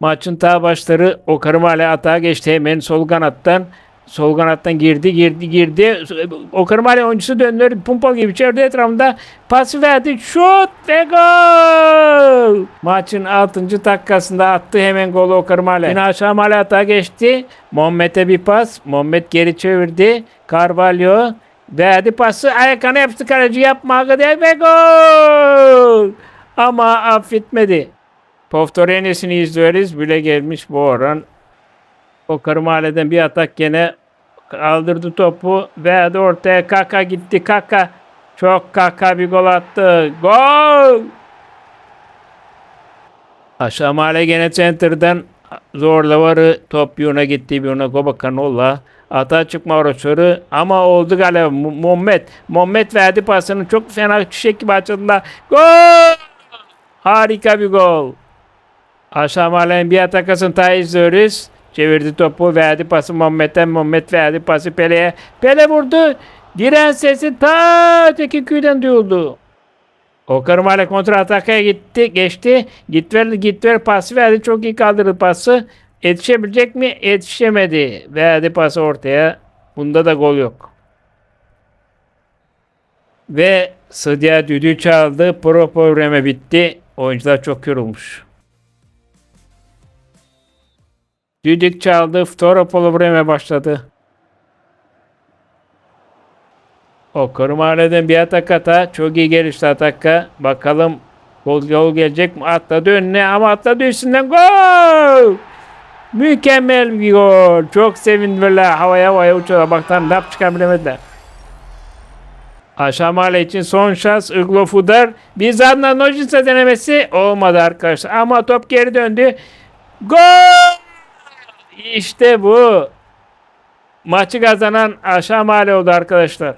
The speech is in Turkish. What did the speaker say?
Maçın ta başları o Karımale atağa geçti hemen sol kanattan. Sol kanattan girdi, girdi, girdi. O Karımale oyuncusu döndü. Pumpal gibi çevirdi etrafında. Pas verdi. Şut ve gol! Maçın 6. dakikasında attı hemen golü o Karımale. Yine aşağı male atağa geçti. Muhammed'e bir pas. Muhammed geri çevirdi. Carvalho verdi pası. Ayakana yaptı kaleci yapma ve gol! Ama affetmedi. Povtorenesini izliyoruz. Bile gelmiş bu oran. O Kırmale'den bir atak gene kaldırdı topu. Verdi ortaya. Kaka gitti. Kaka. Çok kaka bir gol attı. Gol! Aşağı mahalle gene center'dan zorla varı top yuna gitti bir yuna Goba Kanola. Ata çıkma orası ama oldu galiba Mu- Muhammed. Muhammed verdi pasını çok fena gibi açıldılar. Gol! Harika bir gol. Aşağı mahallenin bir atakasını ta izliyoruz. Çevirdi topu verdi pası Muhammed'den Muhammed verdi pası Pele'ye. Pele vurdu. Diren sesi ta öteki köyden duyuldu. O Karmale kontra atakaya gitti, geçti. Git ver, git ver pası verdi. Çok iyi kaldırdı pası. Yetişebilecek mi? Yetişemedi. Verdi pası ortaya. Bunda da gol yok. Ve Sıdya düdüğü çaldı. Pro programa bitti. Oyuncular çok yorulmuş. Düdük çaldı. Sonra programa başladı. O Kırmale'den bir atak ata. Çok iyi gelişti ataka. Bakalım gol, gol gelecek mi? Atladı önüne ama atladı üstünden gol! Mükemmel bir gol. Çok sevindiler. Havaya havaya uçuyorlar. Baktan laf çıkarabilemediler. Aşağı mahalle için son şans Iglo Fudar. Bir Zanna Nojitsa denemesi olmadı arkadaşlar. Ama top geri döndü. Gol! İşte bu. Maçı kazanan aşağı mahalle oldu arkadaşlar.